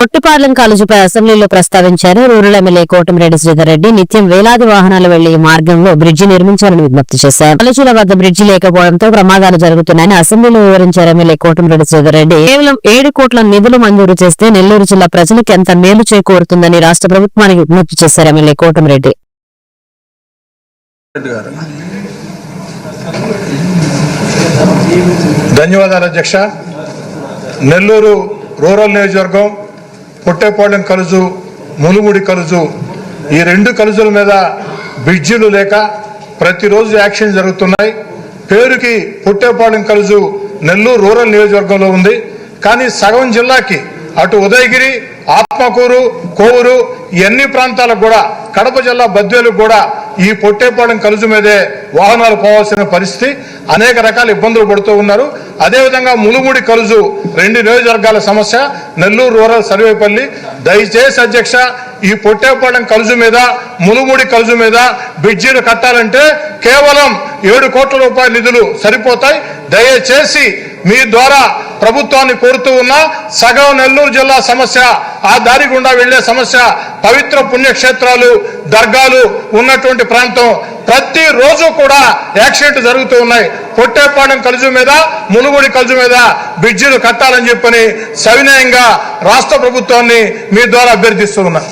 కొట్టిపాలెం కాలేజీపై అసెంబ్లీలో ప్రస్తావించారు rural MLA Kotamreddy Sridhar Reddy. నిత్యం వేలాది వాహనాలు వెళ్ళే ఈ మార్గంలో బ్రిడ్జి నిర్మించాలని విజ్ఞప్తి చేశారు. కాలేజీల వద్ద బ్రిడ్జి లేకపోవడంతో ప్రమాదాలు జరుగుతున్నాయని అసెంబ్లీలో వివరించారు ఎమ్మెల్యే కోటమిరెడ్డి శ్రీధర్రెడ్డి. కేవలం ఏడు కోట్ల నిధులు మంజూరు చేస్తే నెల్లూరు జిల్లా ప్రజలకు ఎంత మేలు చేకూరుతుందని రాష్ట్ర ప్రభుత్వానికి విజ్ఞప్తి చేశారు ఎమ్మెల్యే కోటమిరెడ్డి. ధన్యవాదాలు అధ్యక్ష. నెల్లూరు రూరల్ నియోజకవర్గం పుట్టేపాళెం కలుజు ములుముడి కలుజు. ఈ రెండు కలుజుల మీద బ్రిడ్జిలు లేక ప్రతిరోజు యాక్షన్ జరుగుతున్నాయి. పేరుకి పుట్టేపాళెం కలుజు నెల్లూరు రూరల్ నియోజకవర్గంలో ఉంది. కానీ సగం జిల్లాకి అటు ఉదయగిరి ఆత్మకూరు కోవూరు ఎన్ని ప్రాంతాలకు కూడా కడప జిల్లా బద్వేలకు కూడా ఈ పొట్టేపాలెం కలుజు మీదే వాహనాలు పోవాల్సిన పరిస్థితి అనేక రకాల ఇబ్బందులు పడుతూ ఉన్నారు. అదేవిధంగా ములుముడి కలుజు రెండు నియోజకవర్గాల సమస్య నెల్లూరు రూరల్ సర్వేపల్లి. దయచేసి అధ్యక్ష ఈ పొట్టేపాలెం కలుజు మీద ములుముడి కలుజు మీద బ్రిడ్జీలు కట్టాలంటే కేవలం ఏడు కోట్ల రూపాయల నిధులు సరిపోతాయి. దయచేసి మీ ద్వారా ప్రభుత్వాన్ని కోరుతూ ఉన్నా సగం నెల్లూరు జిల్లా సమస్య ఆ దారి గుండా వెళ్ళే సమస్య పవిత్ర పుణ్యక్షేత్రాలు దర్గాలు ఉన్నటువంటి ప్రాంతం. ప్రతి రోజు కూడా యాక్సిడెంట్ జరుగుతూ ఉన్నాయి. పొట్టేపాలెం కలుజు మీద మునుగుడి కలుజు మీద బ్రిడ్జిలు కట్టాలని చెప్పని సవినయంగా రాష్ట్ర ప్రభుత్వాన్ని మీ ద్వారా అభ్యర్థిస్తూ ఉన్నా.